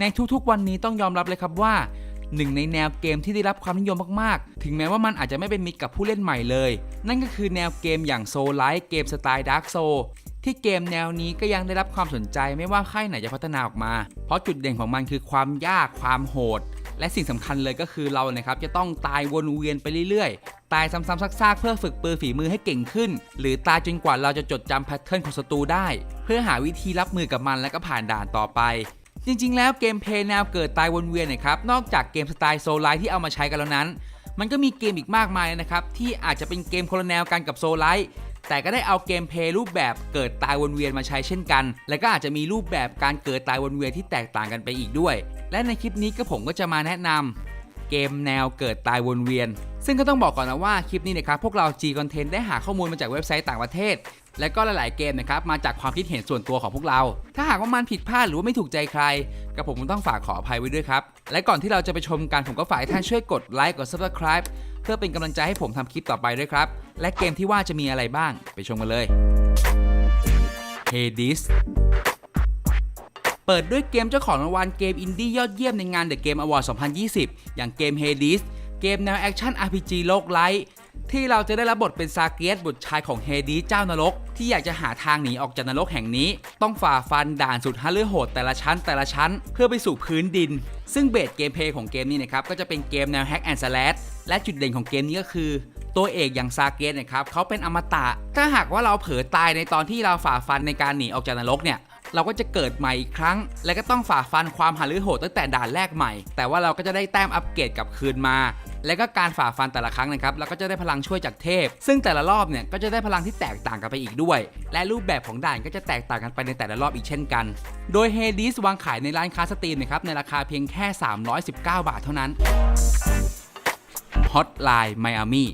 ในทุกๆ วันนี้ต้องยอมรับเลยครับว่าหนึ่งในแนวเกมที่ได้รับความนิยมมากๆ ถึงแม้ว่ามันอาจจะไม่เป็นมิตรกับผู้เล่นใหม่เลย นั่นก็คือแนวเกมอย่างโซลไลท์เกมสไตล์ดาร์กโซที่เกมแนวนี้ก็ยังได้รับความสนใจไม่ว่าค่ายไหนจะพัฒนาออกมา เพราะจุดเด่นของมันคือความยากความโหด และสิ่งสำคัญเลยก็คือเราเนี่ยครับจะต้องตายวนเวียนไปเรื่อยๆ ตายซ้ำๆซากๆ เพื่อฝึกปืนฝีมือให้เก่งขึ้น หรือตายจนกว่าเราจะจดจำแพทเทิร์นของศัตรูได้ เพื่อหาวิธีรับมือกับมันและก็ผ่านด่านต่อไป จริง ๆ แล้วเกมเพลย์แนวเกิดตายวนเวียนเนี่ยครับนอกจากเกมสไตล์โซลไลท์ที่เอามาใช้กันแล้วนั้น มันก็มีเกมอีกมากมายนะครับที่อาจจะเป็นเกมคนละแนวกันกับโซลไลท์แต่ก็ได้เอาเกมเพลย์รูปแบบเกิดตายวนเวียนมาใช้เช่นกัน และก็อาจจะมีรูปแบบการเกิดตายวนเวียนที่แตกต่างกันไปอีกด้วย และในคลิปนี้ก็ผมก็จะมาแนะนำเกมแนวเกิดตายวนเวียน ซึ่งก็ต้องบอกก่อนนะว่าคลิปนี้นะครับพวกเรา G Content ได้หาข้อมูลมาจากเว็บไซต์ต่างประเทศ และก็หลายๆเกมนะครับมาจากความคิดเห็นส่วนตัวของพวกเรา ถ้าหากว่ามันผิดพลาดหรือว่าไม่ถูกใจใครกับผมก็ต้องฝากขออภัยไว้ด้วยครับ และก่อนที่เราจะไปชมกันผมก็ฝากให้ท่านช่วยกดไลค์กด subscribe เพื่อเป็นกำลังใจให้ผมทำคลิปต่อไปด้วยครับ และเกมที่ว่าจะมีอะไรบ้าง ไปชมกันเลย Hades เปิดด้วยเกมเจ้าของรางวัลเกมอินดี้ยอดเยี่ยมในงาน The Game Award 2020 อย่างเกม Hades เกมแนวแอคชั่น RPG โลกไลท์ ที่เราจะได้รับบทเป็นซาเกียสบุตรชายของเฮดีเจ้านรก ที่อยากจะหาทางหนีออกจากนรกแห่งนี้ ต้องฝ่าฟันด่านสุดฮาลือโหดแต่ละชั้นแต่ละชั้น เพื่อไปสู่พื้นดิน ซึ่งเบสเกมเพย์ของเกมนี้นะครับก็จะเป็นเกมแนวแฮกแอนด์สแลชและจุดเด่นของเกมนี้ก็คือ ตัวเอกอย่างซาเกตนะครับเขาเป็นอมตะ ถ้าหากว่าเราเผลอตายในตอนที่เราฝ่าฟันในการหนีออกจากนรกเนี่ยเราก็จะเกิดใหม่อีกครั้ง และก็ต้องฝ่าฟันความหาลือโหดตั้งแต่ด่านแรกใหม่ แต่ว่าเราก็จะได้แต้มอัปเกรดกลับคืนมา และก็การฝ่าฟันแต่ละครั้งนะครับเราก็จะได้พลังช่วยจากเทพ ซึ่งแต่ละรอบเนี่ยก็จะได้พลังที่แตกต่างกันไปอีกด้วย และรูปแบบของด่านก็จะแตกต่างกันไปในแต่ละรอบอีกเช่นกัน โดย Hades วางขายในร้านค้าสตรีมนะครับในราคาเพียงแค่ 319 บาทเท่านั้น Hotline Miami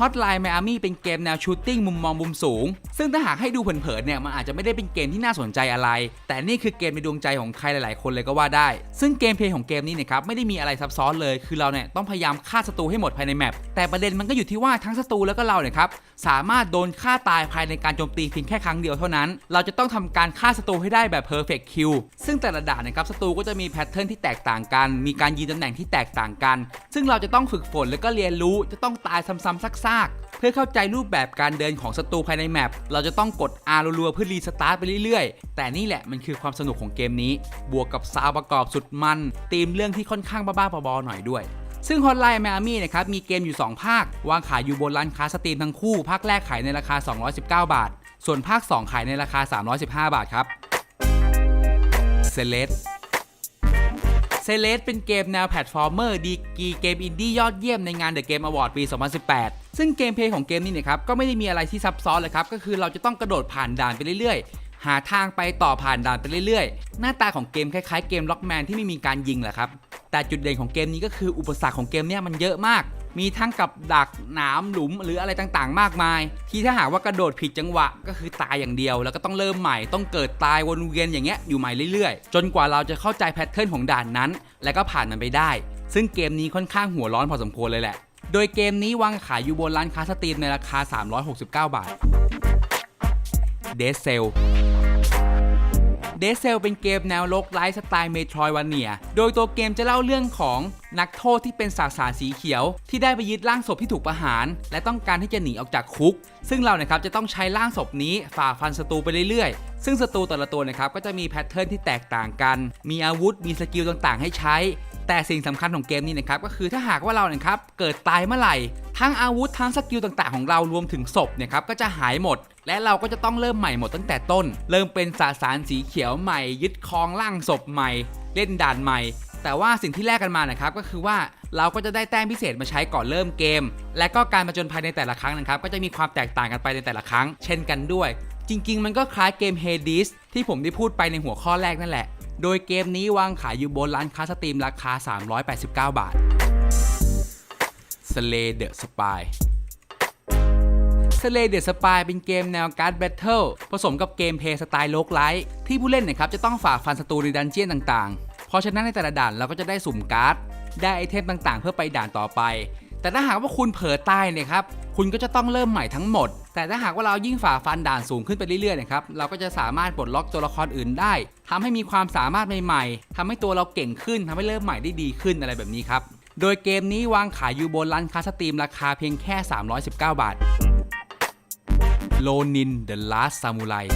Hotline Miami เป็นเกมแนวชูตติ้งมุมมองมุมสูง ซึ่งถ้าหากให้ดูเผินๆเนี่ยมันอาจจะไม่ได้เป็นเกมที่น่าสนใจอะไร แต่นี่คือเกมในดวงใจของใครหลายๆ คนเลยก็ว่าได้ ซึ่งเกมเพลย์ของเกมนี้เนะครับไม่ได้มีอะไรซับซ้อนเลย คือเราเนี่ยต้องพยายามฆ่าศัตรูให้หมดภายในแมปแต่ประเด็นมันก็อยู่ที่ว่าทั้งศัตรูแล้วก็เราเนี่ยครับสามารถโดนฆ่าตายภายในการโจมตีเพียงแค่ครั้งเดียวเท่านั้น เราจะต้องทำการฆ่าศัตรูให้ได้แบบ perfect kill ซึ่งแต่ละด่านนะครับศัตรูก็จะมีแพทเทิร์นที่แตกต่างกัน มีการยืนตำแหน่งที่แตกต่างกัน ซึ่งเราจะต้องฝึกฝนแล้วก็เรียนรู้จะต้องตายซ้ำๆซากๆ เพื่อเข้าใจรูปแบบการเดินของศัตรูภายในแมปเราจะต้องกด R รัวๆเพื่อรีสตาร์ทไปเรื่อยๆ แต่นี่แหละมันคือความสนุกของเกมนี้ บวกกับซาวประกอบสุดมันธีมเรื่องที่ค่อนข้างบ้าๆบอๆหน่อยด้วยซึ่ง Hotline Miami นะครับมีเกมอยู่ 2 ภาค วางขายอยู่บนร้านค้าสตรีมทั้งคู่ ภาคแรกขายในราคา 219 บาท ส่วนภาค 2 ขายในราคา 315 บาทครับ Celeste เซเลสเป็นเกมแนวแพลตฟอร์มเมอร์ดีกีเกมอินดี้ยอดเยี่ยมในงาน The Game Award ปี 2018 ซึ่งเกมเพลย์ของเกมนี้เนะครับก็ไม่ได้มีอะไรที่ซับซ้อนเลยครับก็คือเราจะต้องกระโดดผ่านด่านไปเรื่อยๆ หาทางไปต่อผ่านด่านไปเรื่อยๆ หน้าตาของเกมคล้ายๆเกมล็อกแมนที่ไม่มีการยิงแหละครับแต่จุดเด่นของเกมนี้ก็คืออุปสรรคของเกมเนี่ยมันเยอะมาก มีทั้งกับดักหนามหลุมหรืออะไรต่างๆ มากมาย ที่ถ้าหากว่ากระโดดผิดจังหวะก็คือตายอย่างเดียว แล้วก็ต้องเริ่มใหม่ต้องเกิดตายวนเวียนอย่างเงี้ยอยู่ใหม่เรื่อยๆ จนกว่าเราจะเข้าใจแพทเทิร์นของด่านนั้น และก็ผ่านมันไปได้ ซึ่งเกมนี้ค่อนข้างหัวร้อนพอสมควรเลยแหละ โดยเกมนี้วางขายอยู่บนร้านค้าสตรีมในราคา 369 บาท d e a d Cell เดซเซลเป็นเกมแนวโลกไลท์สไตล์เมโทรวเนีย โดยตัวเกมจะเล่าเรื่องของนักโทษที่เป็นสาสารสีเขียว ที่ได้ไปยึดร่างศพที่ถูกประหาร และต้องการที่จะหนีออกจากคุก ซึ่งเรานะครับจะต้องใช้ร่างศพนี้ฝ่าฟันศัตรูไปเรื่อยๆ ซึ่งศัตรูแต่ละตัวนะครับก็จะมีแพทเทิร์นที่แตกต่างกัน มีอาวุธ มีสกิลต่างๆ ให้ใช้ แต่สิ่งสำคัญของเกมนี้นะครับก็คือถ้าหากว่าเราเนี่ยครับเกิดตายเมื่อไหร่ ทั้งอาวุธทั้งสกิลต่างๆของเรารวมถึงศพเนี่ยครับก็จะหายหมด และเราก็จะต้องเริ่มใหม่หมดตั้งแต่ต้น เริ่มเป็นสาสารสีเขียวใหม่ ยึดครองร่างศพใหม่ เล่นด่านใหม่ แต่ว่าสิ่งที่แลกกันมานะครับก็คือว่าเราก็จะได้แต้มพิเศษมาใช้ก่อนเริ่มเกม และก็การมาจนภายในแต่ละครั้งนะครับก็จะมีความแตกต่างกันไปในแต่ละครั้ง เช่นกันด้วย จริง ๆ มันก็คล้ายเกม Hades ที่ผมได้พูดไปในหัวข้อแรกนั่นแหละ โดยเกมนี้วางขายอยู่บนร้านค้าสตรีมราคา 389 บาท Slay the Spy สเลเด e สปายเป็นเกมแนวการ์ดแบทเทิลผสมกับเกมเพลย์สไตล์โลกไลท์ที่ผู้เล่นเนี่ยครับจะต้องฝ่าฟันศัตรูในดันเจียนต่างๆ เพราะฉะนั้นในแต่ละด่านเราก็จะได้สุ่มการ์ด ได้ไอเทมต่างๆ เพื่อไปด่านต่อไป แต่ถ้าหากว่าคุณเผลอตายเนี่ยครับคุณก็จะต้องเริ่มใหม่ทั้งหมด แต่ถ้าหากว่าเรายิ่งฝ่าฟันด่านสูงขึ้นไปเรื่อยๆนะครับเราก็จะสามารถปลดล็อกตัวละครอื่นได้ทำให้มีความสามารถใหม่ๆทำให้ตัวเราเก่งขึ้นทำให้เริ่มใหม่ได้ดีขึ้นอะไรแบบนี้ครับโดยเกมนี้วางขายอยู่บนร้านค้าสตรีมราคาเพียงแค่ 319 บาทโลนิน The Last Samurai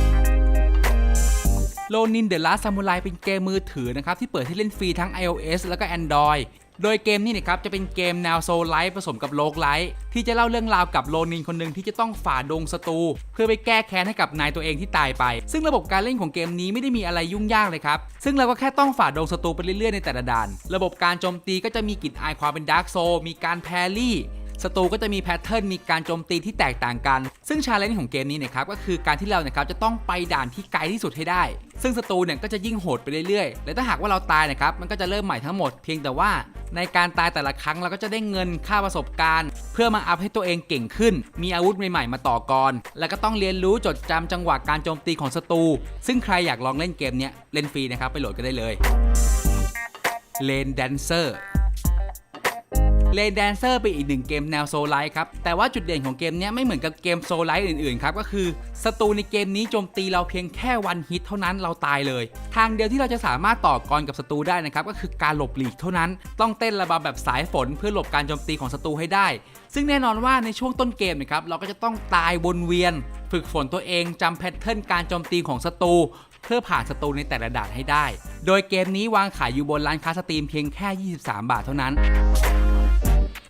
โลนิน The Last Samurai เป็นเกมมือถือนะครับที่เปิดให้เล่นฟรีทั้ง iOS แล้วก็ Android โดยเกมนี้นะครับจะเป็นเกมแนวโซลไลท์ผสมกับโลกไลท์ที่จะเล่าเรื่องราวกับโลนินคนหนึ่งที่จะต้องฝ่าดงศัตรูเพื่อไปแก้แค้นให้กับนายตัวเองที่ตายไป ซึ่งระบบการเล่นของเกมนี้ไม่ได้มีอะไรยุ่งยากเลยครับ ซึ่งเราก็แค่ต้องฝ่าดงศัตรูไปเรื่อยๆในแต่ละด่าน ระบบการโจมตีก็จะมีกลิ่นอายความเป็นดาร์กโซมีการแพรรี่ ศัตรูก็จะมีแพทเทิร์นมีการโจมตีที่แตกต่างกัน ซึ่งชาเลนจ์ของเกมนี้นะครับก็คือการที่เรานะครับจะต้องไปด่านที่ไกลที่สุดให้ได้ ซึ่งศัตรูเนี่ยก็จะยิ่งโหดไปเรื่อยๆ และถ้าหากว่าเราตายนะครับมันก็จะเริ่มใหม่ทั้งหมดเพียงแต่ว่าในการตายแต่ละครั้งเราก็จะได้เงินค่าประสบการณ์ เพื่อมาอัพให้ตัวเองเก่งขึ้น มีอาวุธใหม่ๆมาต่อกร แล้วก็ต้องเรียนรู้จดจำจังหวะการโจมตีของศัตรูซึ่งใครอยากลองเล่นเกมเนี้ยเล่นฟรีนะครับไปโหลดกันได้เลย Lane Dancer เเลนแดนเซอร์เป็นอีกหนึ่งเกมแนวโซลไลท์ครับ แต่ว่าจุดเด่นของเกมนี้ไม่เหมือนกับเกมโซลไลท์อื่นๆครับ ก็คือศัตรูในเกมนี้โจมตีเราเพียงแค่วันฮิตเท่านั้นเราตายเลย ทางเดียวที่เราจะสามารถต่อกรกับศัตรูได้นะครับก็คือการหลบหลีกเท่านั้น ต้องเต้นระบำแบบสายฝนเพื่อหลบการโจมตีของศัตรูให้ได้ ซึ่งแน่นอนว่าในช่วงต้นเกมนะครับเราก็จะต้องตายวนเวียน ฝึกฝนตัวเองจำแพทเทิร์นการโจมตีของศัตรูเพื่อผ่านศัตรูในแต่ละด่านให้ได้ โดยเกมนี้วางขายอยู่บนร้านค้าสตรีมเพียงแค่ 23 บาทเท่านั้น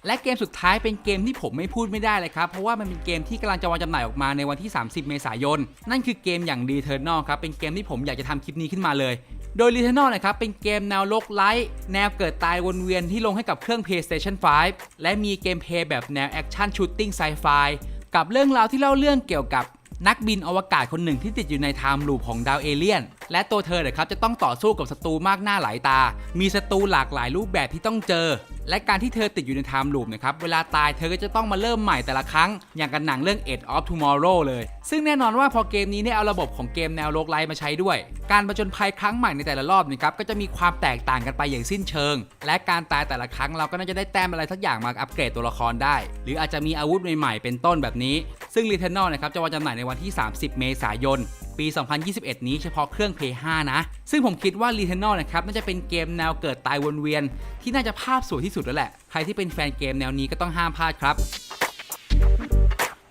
และเกมสุดท้ายเป็นเกมที่ผมไม่พูดไม่ได้เลยครับ เพราะว่ามันเป็นเกมที่กำลังจะวางจำหน่ายออกมาในวันที่ 30 เมษายน นั่นคือเกมอย่าง Returnal ครับ เป็นเกมที่ผมอยากจะทำคลิปนี้ขึ้นมาเลย โดย Returnal นะครับ เป็นเกมแนวโลกไลท์แนวเกิดตายวนเวียนที่ลงให้กับเครื่อง PlayStation 5 และมีเกมเพย์แบบแนวแอคชั่นชูตติ้งไซไฟกับเรื่องราวที่เล่าเรื่องเกี่ยวกับ นักบินอวกาศคนหนึ่งที่ติดอยู่ในไทม์ลูปของดาวเอเลียน และตัวเธอเนี่ยครับจะต้องต่อสู้กับศัตรูมากหน้าหลายตา มีศัตรูหลากหลายรูปแบบที่ต้องเจอ และการที่เธอติดอยู่ในไทม์ลูปนะครับเวลาตายเธอก็จะต้องมาเริ่มใหม่แต่ละครั้ง อย่างกันหนังเรื่อง Edge of Tomorrow เลย ซึ่งแน่นอนว่าพอเกมนี้เนี่ยเอาระบบของเกมแนวโลกไลท์มาใช้ด้วย การประจนภัยครั้งใหม่ในแต่ละรอบนะครับก็จะมีความแตกต่างกันไปอย่างสิ้นเชิง และการตายแต่ละครั้งเราก็น่าจะได้แต้มอะไรสักอย่างมาอัปเกรดตัวละครได้ หรืออาจจะมีอาวุธใหม่ๆเป็นต้นแบบนี้ ซึ่ง Returnal นะครับจะวางจำหน่ายในวันที่ 30 เมษายน ปี 2021 นี้เฉพาะเครื่อง Play 5นะ ซึ่งผมคิดว่า Returnal นะครับน่าจะเป็นเกมแนวเกิดตายวนเวียน ที่น่าจะภาพสวยที่สุดแล้วแหละ ใครที่เป็นแฟนเกมแนวนี้ก็ต้องห้ามพลาดครับ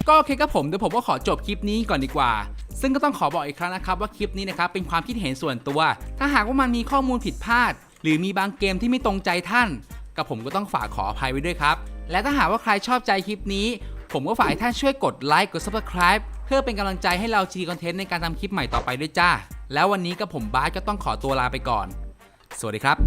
ก็โอเคครับผมเดี๋ยวผมก็ขอจบคลิปนี้ก่อนดีกว่าซึ่งก็ต้องขอบอกอีกครั้งนะครับว่าคลิปนี้นะครับเป็นความคิดเห็นส่วนตัว ถ้าหากว่ามันมีข้อมูลผิดพลาด หรือมีบางเกมที่ไม่ตรงใจท่าน กับผมก็ต้องฝากขออภัยไว้ด้วยครับ และถ้าหากว่าใครชอบใจคลิปนี้ ผมก็ฝากให้ท่านช่วยกดไลค์กด subscribe เพื่อเป็นกำลังใจให้เราจีคอนเทนต์ในการทำคลิปใหม่ต่อไปด้วยจ้า แล้ววันนี้กับผมบาสก็ต้องขอตัวลาไปก่อน สวัสดีครับ